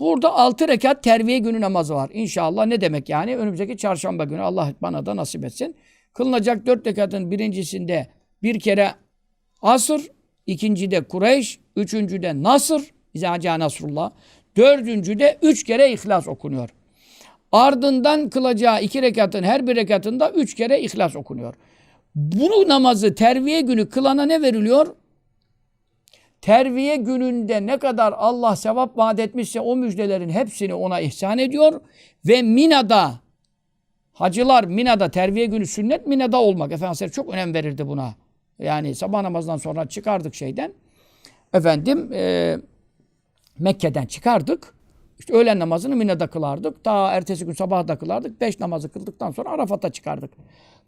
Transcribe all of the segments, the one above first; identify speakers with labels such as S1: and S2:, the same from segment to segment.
S1: Burada altı rekat terviye günü namazı var. İnşallah ne demek yani? Önümüzdeki çarşamba günü Allah bana da nasip etsin. Kılınacak dört rekatın birincisinde bir kere asır, ikincide Kureyş, üçüncüde Nasır, İzaca Nasrullah, dördüncüde üç kere İhlas okunuyor. Ardından kılacağı iki rekatın her bir rekatında üç kere İhlas okunuyor. Bunu namazı terviye günü kılana ne veriliyor? Terviye gününde ne kadar Allah sevap vaat etmişse o müjdelerin hepsini ona ihsan ediyor. Ve Mina'da hacılar Mina'da terviye günü sünnet Mina'da olmak. Efendimiz çok önem verirdi buna. Yani sabah namazından sonra çıkardık şeyden. Efendim e, Mekke'den çıkardık. İşte öğlen namazını Mina'da kılardık. Daha ertesi gün sabah da kılardık. Beş namazı kıldıktan sonra Arafat'a çıkardık.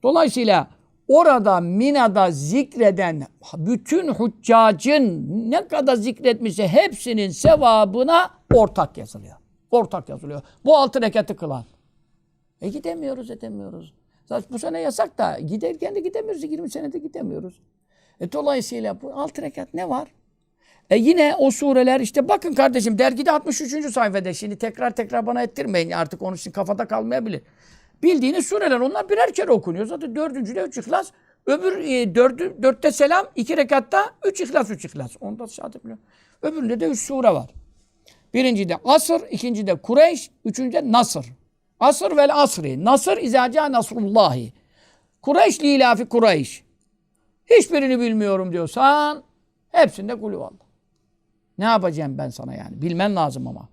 S1: Dolayısıyla orada Mina'da zikreden bütün huccacın ne kadar zikretmişse hepsinin sevabına ortak yazılıyor. Ortak yazılıyor. Bu altı rekatı kılan. E gidemiyoruz edemiyoruz. Zaten bu sene yasak da giderken de gidemiyoruz. 20 senede gidemiyoruz. E dolayısıyla bu altı rekat ne var? E yine o sureler işte bakın kardeşim dergide 63. sayfada şimdi tekrar tekrar bana ettirmeyin artık onun için kafada kalmayabilir. Bildiğiniz sureler onlar birer kere okunuyor. Zaten dördüncüde üç ihlas. Öbür e, dördü, dörtte selam, iki rekatta üç ihlas, üç ihlas. Onda biliyorum. Öbüründe de üç sure var. Birincide Asır, ikincide Kureyş, üçüncüde Nasır. Asır vel Asri. Nasır izaca Nasrullahi. Kureyş lilafi Kureyş. Hiçbirini bilmiyorum diyorsan hepsinde kulü Allah. Ne yapacağım ben sana yani? Bilmen lazım ama.